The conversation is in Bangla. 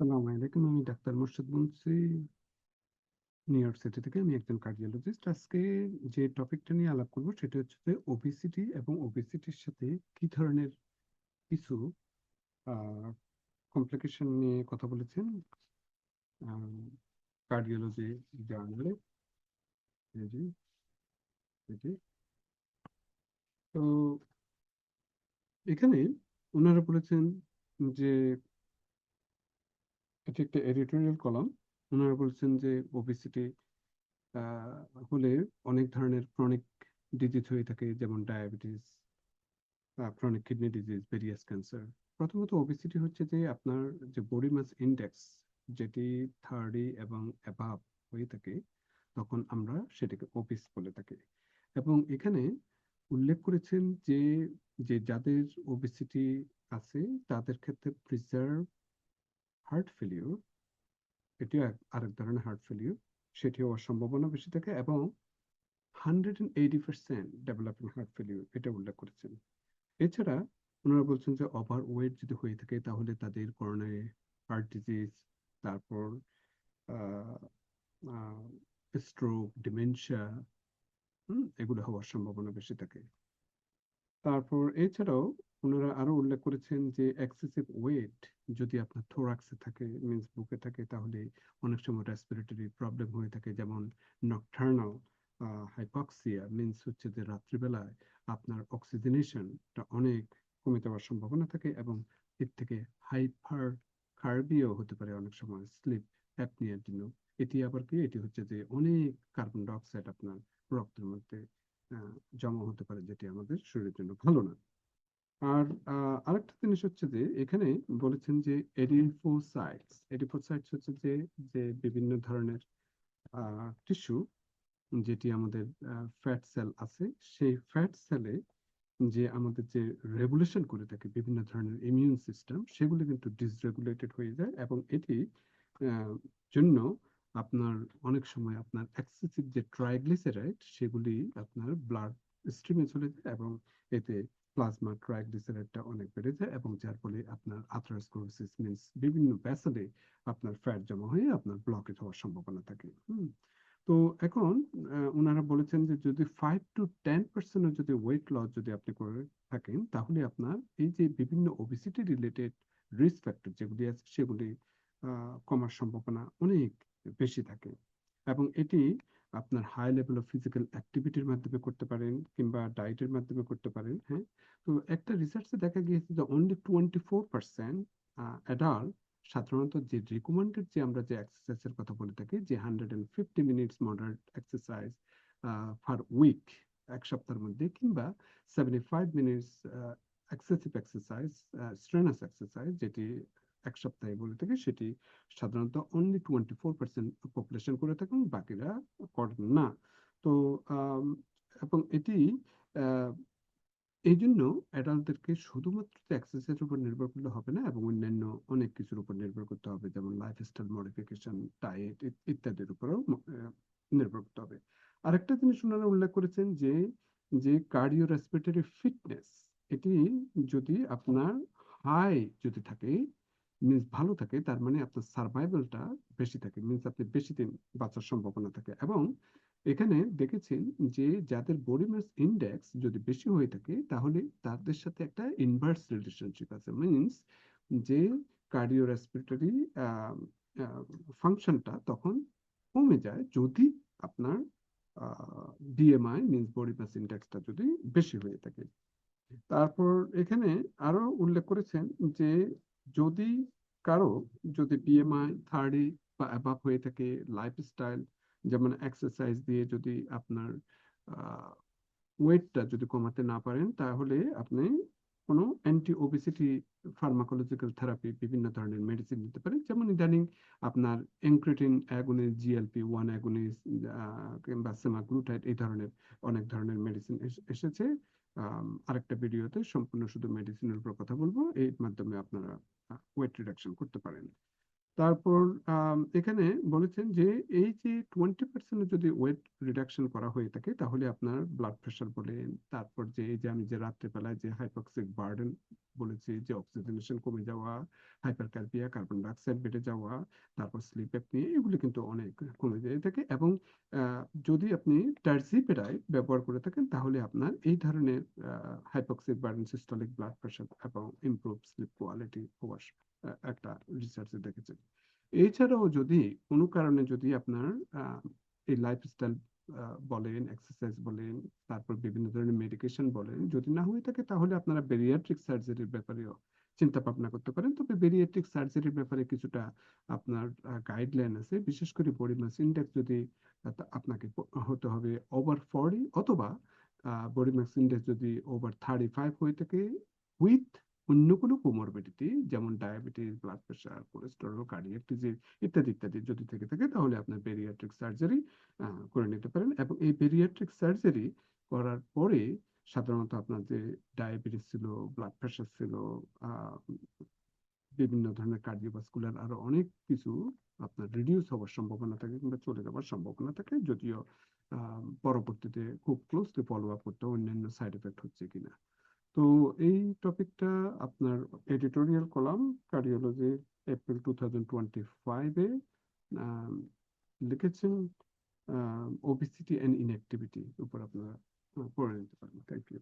আসসালামু আলাইকুম, আমি ডাক্তার মোর্শেদ বলছি নিউ ইয়র্ক সিটি থেকে আমি একজন কার্ডিওলজিস্ট। আজকে যে টপিকটা নিয়ে আলাপ করব সেটা হচ্ছে যে ওবেসিটি এবং ওবেসিটির সাথে কি ধরনের কিছু কমপ্লিকেশন নিয়ে কথা বলেছেন কার্ডিওলজি জার্নালে তো, এখানে ওনারা বলেছেন যে এটি একটা এডিটোরিয়াল কলাম ওনারা বলছেন যে ওবেসিটি হলে অনেক ধরনের ক্রনিক ডিজিজ হয়ে থাকে, যেমন diabetes chronic kidney disease various cancer প্রথমত ওবেসিটি হচ্ছে যে আপনার যে বডি মাস ইন্ডেক্স যেটি থার্টি এবং অ্যাবাভ হয়ে থাকে, তখন আমরা সেটাকে ওবিস বলে থাকি। এবং এখানে উল্লেখ করেছেন যে যে যাদের ওবেসিটি আছে, তাদের ক্ষেত্রে প্রিজার্ভ হার্ট ফেলিওর এটিও আরেক ধরনের হার্ট ফেলিওর সেটি হওয়ার সম্ভাবনা বেশি থাকে এবং hundred and eighty percent developing heart failure এটা উল্লেখ করেছেন। এছাড়া ওনারা বলছেন যে ওভার ওয়েট যদি হয়ে থাকে তাহলে তাদের করোনায় হার্ট ডিজিজ তারপর স্ট্রোক ডিমেনশিয়া এগুলো হওয়ার সম্ভাবনা বেশি থাকে। তারপর এছাড়াও ওনারা আরও উল্লেখ করেছেন যে এক্সেসিভ ওয়েট যদি আপনার থোরাক্সে থাকে মিন্স বুকে থাকে, তাহলে অনেক সময় রেসপিরেটরি প্রবলেম হয়ে থাকে, যেমন নকটার্নাল হাইপক্সিয়া মিন্স হচ্ছে যে রাত্রিবেলায় আপনার অক্সিজেনেশনটা অনেক কমে যাওয়ার সম্ভাবনা থাকে এবং এর থেকে হাইপার কার্বিও হতে পারে অনেক সময় স্লিপ অ্যাপনিয়ার জন্য। এটি আবার কি? এটি হচ্ছে যে অনেক কার্বন ডাইঅক্সাইড আপনার রক্তের মধ্যে জমা হতে পারে, যেটি আমাদের শরীরের জন্য ভালো না। আর আরেকটা জিনিস হচ্ছে যে, এখানে বলেছেন যে এডিফোসাইটস এডিফোসাইটস হচ্ছে যে যে বিভিন্ন ধরনের টিস্যু যেটি আমাদের ফ্যাট সেল আছে, সেই ফ্যাট সেলে যে আমাদের যে রেগুলেশন করে থাকে বিভিন্ন ধরনের ইমিউন সিস্টেম, সেগুলো কিন্তু ডিসরেগুলেটেড হয়ে যায় এবং এটি জন্য আপনার অনেক সময় আপনার এক্সেসিভ যে ট্রাইগ্লিসারাইড, সেগুলি আপনার ব্লাড স্ট্রিমে চলে যায় এবং এতে প্লাজমা ট্রাইগ্লিসারাইডটা অনেক বেড়ে যায় এবং যার ফলে আপনার আথরাস্কোরোসিস মিন্স বিভিন্ন ভ্যাসেলে আপনার ফ্যাট জমা হয়ে আপনার ব্লকেজ হওয়ার সম্ভাবনা থাকে। তো এখন ওনারা বলেছেন যে যদি ফাইভ টু টেন পার্সেন্ট যদি ওয়েট লস যদি আপনি করে থাকেন, তাহলে আপনার এই যে বিভিন্ন ওবিসিটি রিলেটেড রিস্ক ফ্যাক্টর যেগুলি আছে সেগুলি কমার সম্ভাবনা অনেক বেশি থাকে। এবং এটি আপনার হাই লেভেল অফ ফিজিক্যাল অ্যাক্টিভিটির মাধ্যমে করতে পারেন কিংবা ডায়েটের মাধ্যমে করতে পারেন হ্যাঁ? তো একটা রিসার্চে দেখা গিয়েছে যে only twenty four percent adult সাধারণত যে রিকমেন্ডেড যে আমরা যে এক্সারসাইজের কথা বলে থাকি, যে hundred and fifty minutes moderate exercise per week এক সপ্তাহের মধ্যে, কিংবা seventy five minutes excessive exercise strenuous exercise যেটি এক সপ্তাহে বলে থাকে, সেটি সাধারণত only twenty four percent population করে থাকেন বাকিরা করেন না। তো এবং এটি এই জন্য অ্যাডাল্টদেরকে শুধুমাত্র এক্সারসাইজের উপর নির্ভর করলে হবে না, এবং অন্যান্য অনেক কিছুর উপর নির্ভর করতে হবে, যেমন লাইফস্টাইল মডিফিকেশন ডায়েট ইত্যাদির উপরেও নির্ভর করতে হবে। আরেকটা জিনিস ওনারা উল্লেখ করেছেন যে যে কার্ডিও রেসপিরেটরি ফিটনেস এটি যদি আপনার হাই যদি থাকে মিন্স ভালো থাকে, তার মানে আপনার সার্ভাইভালটা বেশি থাকে মিন্স আপনি বেশি দিন বাঁচার সম্ভাবনা থাকে। এবং এখানে দেখেছেন যে যাদের বডি মাস ইন্ডেক্স যদি বেশি হয়ে থাকে, তাহলে তাদের সাথে একটা ইনভার্স রিলেশনশিপ আছে। মিন্স যে কার্ডিও রেসপিরেটরি ফাংশনটা তখন কমে যায় যদি আপনার বিএমআই মিন্স বডি মাস ইন্ডেক্সটা যদি বেশি হয়ে থাকে। তারপর এখানে আরও উল্লেখ করেছেন যে যদি কারও যদি বিএমআই থার্টি বা অ্যাবাভ হয়ে থাকে লাইফস্টাইল যেমন এক্সারসাইজ দিয়ে যদি আপনার ওয়েটটা যদি কমাতে না পারেন, তাহলে আপনি কোনো অ্যান্টি ওবিসিটি ফার্মাকোলজিক্যাল থেরাপি বিভিন্ন ধরনের মেডিসিন নিতে পারেন। যেমন ইদানিং আপনার এনক্রেটিন অ্যাগোনিস জিএলপি ওয়ান অ্যাগোনিস কিংবা সেমাগ্লুটাইড এই ধরনের অনেক ধরনের মেডিসিন এসেছে। আরেকটা ভিডিওতে সম্পূর্ণ শুধু মেডিসিনের উপর কথা বলব। এর মাধ্যমে আপনারা ওয়েট রিডাকশন করতে পারেন। তারপর এখানে বলেছেন যে, এই যে টোয়েন্টি পার্সেন্ট যদি ওয়েট রিডাকশন করা হয়ে থাকে, তাহলে আপনার ব্লাড প্রেশার বলেন, তারপর যে, এই যে আমি যে রাত্রেবেলায় যে হাইপক্সিক বার্ডেন বলেছি, যে অক্সিজেনেশন কমে যাওয়া হাইপারকার্পিয়া কার্বন ডাইঅক্সাইড বেড়ে যাওয়া, তারপর স্লিপ অ্যাপনিয়া এগুলো কিন্তু অনেক কমে যেয়ে থাকে এবং যদি আপনি টার্জিপেরাই ব্যবহার করে থাকেন, তাহলে আপনার এই ধরনের hypoxic burden systolic blood pressure এবং ইমপ্রুভ স্লিপ কোয়ালিটি হওয়ার একটা রিসার্চে দেখেছে এছাড়াও যদি কোনো কারণে যদি আপনার এই লাইফস্টাইল বলেন এক্সারসাইজ বলেন, তারপর বিভিন্ন ধরনের মেডিকেশন বলেন, যদি না হয়ে থাকে তাহলে আপনারা বেরিয়াট্রিক সার্জারির ব্যাপারেও চিন্তা ভাবনা করতে পারেন। তবে বেরিয়াট্রিক সার্জারির ব্যাপারে কিছুটা আপনার গাইডলাইন আছে। বিশেষ করে বডি মাস ইন্ডেক্স যদি আপনাকে হতে হবে ওভার ফর্টি অথবা বডি মাস ইন্ডেক্স যদি ওভার থার্টি ফাইভ হয়ে থাকে উইথ অন্য কোনো কোমরবিডিটি যেমন diabetes blood pressure cholesterol cardiac disease ইত্যাদি ইত্যাদি যদি থেকে থাকে, তাহলে আপনার বেরিয়াট্রিক সার্জারি করে নিতে পারেন এবং এই বেরিয়াট্রিক সার্জারি করার পরে সাধারণত আপনার যে ডায়াবেটিস ছিল ব্লাড প্রেশার ছিল বিভিন্ন ধরনের কার্ডিওভাস্কুলার আরও অনেক কিছু আপনার রিডিউস হওয়ার সম্ভাবনা থাকে কিংবা চলে যাওয়ার সম্ভাবনা থাকে, যদিও পরবর্তীতে খুব ক্লোজলি ফলো আপ করতে অন্যান্য সাইড এফেক্ট হচ্ছে কিনা। তো এই টপিকটা আপনার editorial column cardiology April two thousand twenty ফাইভে লিখেছেন ওবিসিটি অ্যান্ড ইনঅ্যাক্টিভিটি উপর আপনারা পড়ে নিতে পারেন থ্যাংক ইউ